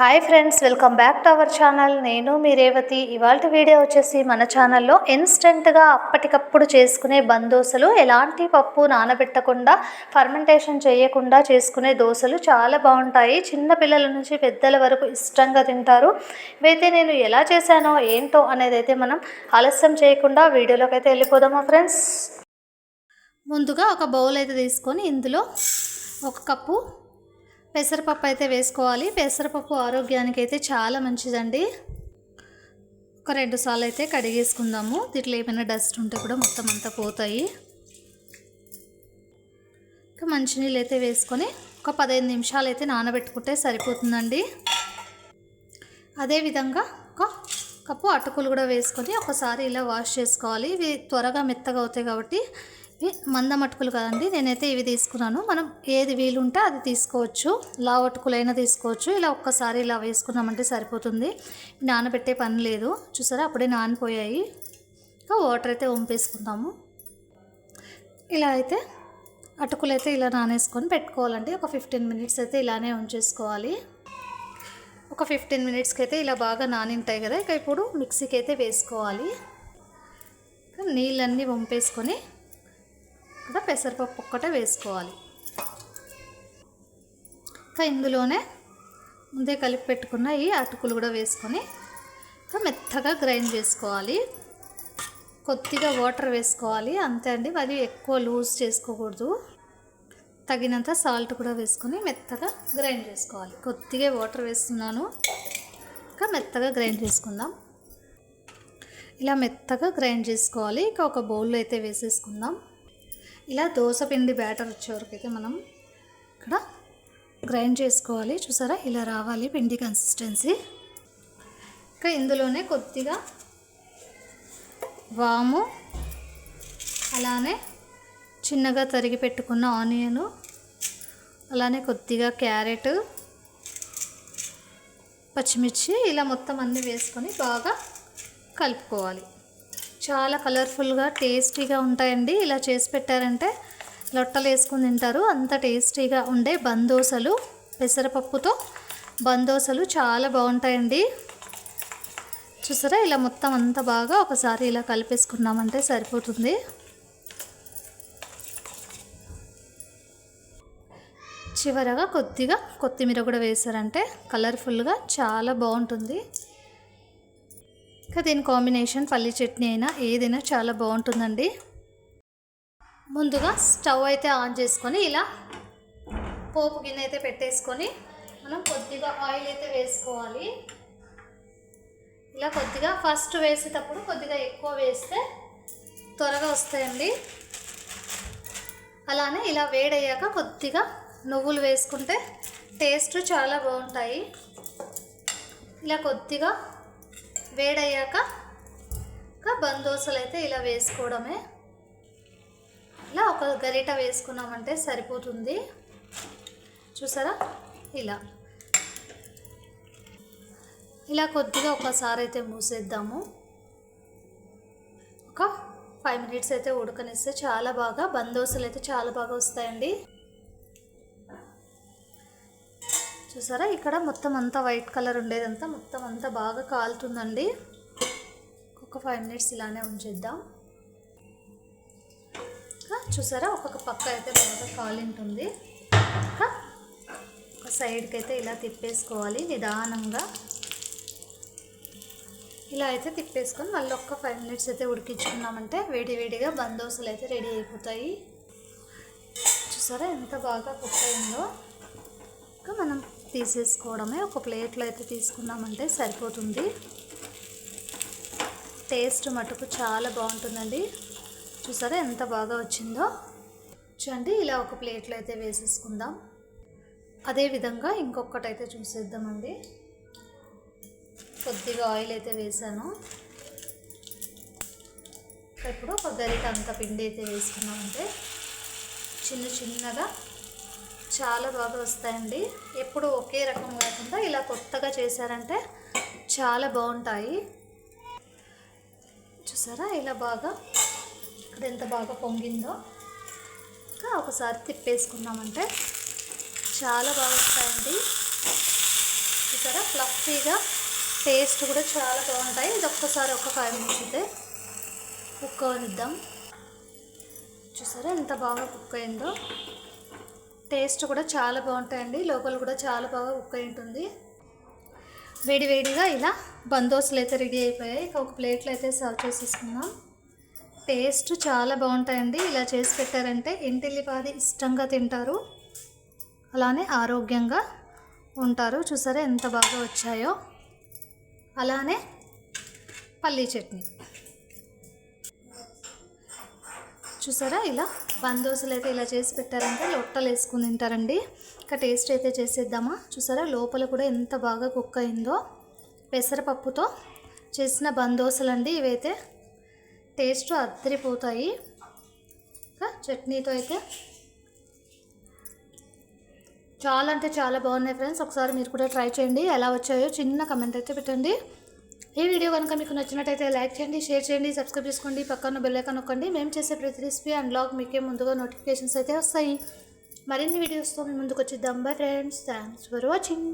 Hi friends welcome back to our channel. నేను మీ రేవతి. ఇవాళ వీడియో వచ్చేసి మన ఛానల్లో ఇన్స్టెంట్గా అప్పటికప్పుడు చేసుకునే బందోసలు ఎలాంటి పప్పు నానబెట్టకుండా ఫర్మెంటేషన్ చేయకుండా చేసుకునే దోశలు చాలా బాగుంటాయి. చిన్న పిల్లల నుంచి పెద్దల వరకు ఇష్టంగా తింటారు. ఇవైతే నేను ఎలా చేశానో ఏంటో అనేది అయితే మనం ఆలస్యం చేయకుండా వీడియోలోకి అయితే వెళ్ళిపోదామా ఫ్రెండ్స్? ముందుగా ఒక బౌల్ అయితే తీసుకొని ఇందులో ఒక కప్పు పెసరపప్పు అయితే వేసుకోవాలి. పెసరపప్పు ఆరోగ్యానికి అయితే చాలా మంచిదండి. ఒక రెండు సార్లు అయితే కడిగేసుకుందాము. దీంట్లో ఏమైనా డస్ట్ ఉంటే కూడా మొత్తం అంతా పోతాయి. ఇంకా మంచినీళ్ళు అయితే వేసుకొని ఒక పదహైదు నిమిషాలు అయితే నానబెట్టుకుంటే సరిపోతుందండి. అదేవిధంగా ఒక కప్పు అటుకులు కూడా వేసుకొని ఒకసారి ఇలా వాష్ చేసుకోవాలి. ఇవి త్వరగా మెత్తగా అవుతాయి కాబట్టి ఇవి మందం అటుకులు కదండి. నేనైతే ఇవి తీసుకున్నాను. మనం ఏది వీలుంటే అది తీసుకోవచ్చు. లావు అటుకులైనా తీసుకోవచ్చు. ఇలా ఒక్కసారి ఇలా వేసుకున్నామంటే సరిపోతుంది. నానబెట్టే పని లేదు. చూసారా? అప్పుడే నానిపోయాయి. ఇంకా వాటర్ అయితే వంపేసుకుందాము. ఇలా అయితే అటుకులు అయితే ఇలా నానేసుకొని పెట్టుకోవాలండి. ఒక ఫిఫ్టీన్ మినిట్స్ అయితే ఇలానే ఉంచేసుకోవాలి. ఒక ఫిఫ్టీన్ మినిట్స్కి అయితే ఇలా బాగా నానింటాయి కదా. ఇక ఇప్పుడు మిక్సీకి అయితే వేసుకోవాలి. నీళ్ళన్నీ వంపేసుకొని ఇక్కడ పెసరపప్పు ఒక్కటే వేసుకోవాలి. ఇంకా ఇందులోనే ముందే కలిపి పెట్టుకున్న ఈ అటుకులు కూడా వేసుకొని ఇంకా మెత్తగా గ్రైండ్ చేసుకోవాలి. కొద్దిగా వాటర్ వేసుకోవాలి. అంతే అండి అది ఎక్కువ లూజ్ చేసుకోకూడదు. తగినంత సాల్ట్ కూడా వేసుకొని మెత్తగా గ్రైండ్ చేసుకోవాలి. కొద్దిగా వాటర్ వేస్తున్నాను. ఇంకా మెత్తగా గ్రైండ్ చేసుకుందాం. ఇలా మెత్తగా గ్రైండ్ చేసుకోవాలి. ఇంకా ఒక బౌల్లో అయితే వేసేసుకుందాం. ఇలా దోశ పిండి బ్యాటర్ వచ్చేవరకైతే మనం ఇక్కడ గ్రైండ్ చేసుకోవాలి. చూసారా? ఇలా రావాలి పిండి కన్సిస్టెన్సీ ఇంకా ఇందులోనే కొద్దిగా వాము అలానే చిన్నగా తరిగి పెట్టుకున్న ఆనియను అలానే కొద్దిగా క్యారెట్ పచ్చిమిర్చి ఇలా మొత్తం అన్నీ వేసుకొని బాగా కలుపుకోవాలి. చాలా కలర్ఫుల్గా టేస్టీగా ఉంటాయండి. ఇలా చేసి పెట్టారంటే లొట్టలు వేసుకుని తింటారు. అంత టేస్టీగా ఉండే బందోసలు పెసరపప్పుతో బందోసలు చాలా బాగుంటాయండి. చూసారా? ఇలా మొత్తం అంతా బాగా ఒకసారి ఇలా కలిపేసుకున్నామంటే సరిపోతుంది. చివరగా కొద్దిగా కొత్తిమీర కూడా వేసారంటే కలర్ఫుల్గా చాలా బాగుంటుంది. ఇంకా దీని కాంబినేషన్ పల్లి చట్నీ అయినా ఏదైనా చాలా బాగుంటుందండి. ముందుగా స్టవ్ అయితే ఆన్ చేసుకొని ఇలా పోపు గిన్నె అయితే పెట్టేసుకొని మనం కొద్దిగా ఆయిల్ అయితే వేసుకోవాలి. ఇలా కొద్దిగా ఫస్ట్ వేసేటప్పుడు కొద్దిగా ఎక్కువ వేస్తే త్వరగా వస్తాయండి. అలానే ఇలా వేడయ్యాక కొద్దిగా నువ్వులు వేసుకుంటే టేస్ట్ చాలా బాగుంటాయి. ఇలా కొద్దిగా వేడయ్యాక ఇంకా బందోసలు అయితే ఇలా వేసుకోవడమే. ఇలా ఒక గరిట వేసుకున్నామంటే సరిపోతుంది. చూసారా? ఇలా. ఇలా కొద్దిగా ఒకసారి అయితే మూసేద్దాము. ఒక ఫైవ్ మినిట్స్ అయితే ఉడకనిస్తే చాలా బాగా బందోసలు అయితే చాలా బాగా వస్తాయండి. చూసారా? ఇక్కడ మొత్తం అంతా వైట్ కలర్ ఉండేదంతా. మొత్తం అంతా బాగా కాలుతుందండి. ఒక ఫైవ్ మినిట్స్ ఇలానే ఉంచేద్దాం. చూసారా? ఒక్కొక్క పక్క అయితే బాగా కాలింటుంది. ఇంకా ఒక సైడ్కి అయితే ఇలా తిప్పేసుకోవాలి నిదానంగా. ఇలా అయితే తిప్పేసుకొని మళ్ళీ ఒక్క ఫైవ్ మినిట్స్ అయితే ఉడికించుకున్నామంటే వేడి వేడిగా బందోసులు అయితే రెడీ అయిపోతాయి. చూసారా? ఎంత బాగా కుక్ అయిందో. ఇంకా మనం తీసేసుకోవడమే. ఒక ప్లేట్లో అయితే తీసుకున్నామంటే సరిపోతుంది. టేస్ట్ మటుకు చాలా బాగుంటుందండి. చూసారా ఎంత బాగా వచ్చిందో? చూడండి ఇలా ఒక ప్లేట్లో అయితే వేసేసుకుందాం. అదేవిధంగా ఇంకొకటి అయితే చూసేద్దామండి. కొద్దిగా ఆయిల్ అయితే వేసాను. ఇప్పుడు ఒక గరిట అంత పిండి అయితే వేసుకున్నామంటే చిన్న చిన్నగా చాలా బాగా వస్తాయండి. ఎప్పుడు ఒకే రకం కాకుండా ఇలా కొత్తగా చేశారంటే చాలా బాగుంటాయి. చూసారా? ఇలా బాగా ఇక్కడ ఎంత బాగా పొంగిందో. ఇంకా ఒకసారి తిప్పేసుకున్నామంటే చాలా బాగా వస్తాయండి. చూసారా? ఫ్లఫీగా టేస్ట్ కూడా చాలా బాగుంటాయి. ఇది ఒక్కసారి ఒక ఫైవ్ మినిట్స్ అయితే కుక్ అవనిద్దాం చూసారా? ఎంత బాగా కుక్ అయిందో. టేస్ట్ కూడా చాలా బాగుంటాయండి. లోపల కూడా చాలా బాగా కుక్ అయి ఉంటుంది వేడివేడిగా ఇలా బందోసులు అయితే రెడీ అయిపోయాయి. ఇక ఒక ప్లేట్లో అయితే సర్వ్ చేసేసుకుందాం. టేస్ట్ చాలా బాగుంటాయండి. ఇలా చేసి పెట్టారంటే ఇంటిల్లిపాది ఇష్టంగా తింటారు. అలానే ఆరోగ్యంగా ఉంటారు. చూసారా ఎంత బాగా వచ్చాయో. అలానే పల్లీ చట్నీ. చూసారా? ఇలా బందోసులు అయితే ఇలా చేసి పెట్టారంటే లొట్టలు వేసుకుని తింటారండి. ఇంకా టేస్ట్ అయితే చేసేద్దామా? చూసారా? లోపల కూడా ఎంత బాగా కుక్ అయిందో. పెసరపప్పుతో చేసిన బందోసలు అండి ఇవైతే. టేస్ట్ అద్దరిపోతాయి. ఇంకా చట్నీతో అయితే చాలా అంటే చాలా బాగున్నాయి ఫ్రెండ్స్. ఒకసారి మీరు కూడా ట్రై చేయండి. ఎలా వచ్చాయో చిన్న కమెంట్ అయితే పెట్టండి. ఈ వీడియో కనుక మీకు నచ్చినట్టయితే లైక్ చేయండి షేర్ చేయండి సబ్స్క్రైబ్ చేసుకోండి పక్కన బెల్లైకన్ నొక్కండి. మేము చేసే ప్రతి రెసిపీ అండ్ బ్లాగ్ మీకే ముందుగా నోటిఫికేషన్స్ అయితే వస్తాయి. మరిన్ని వీడియోస్తో మీ ముందుకు వచ్చిద్దాం bye friends. Thanks for watching.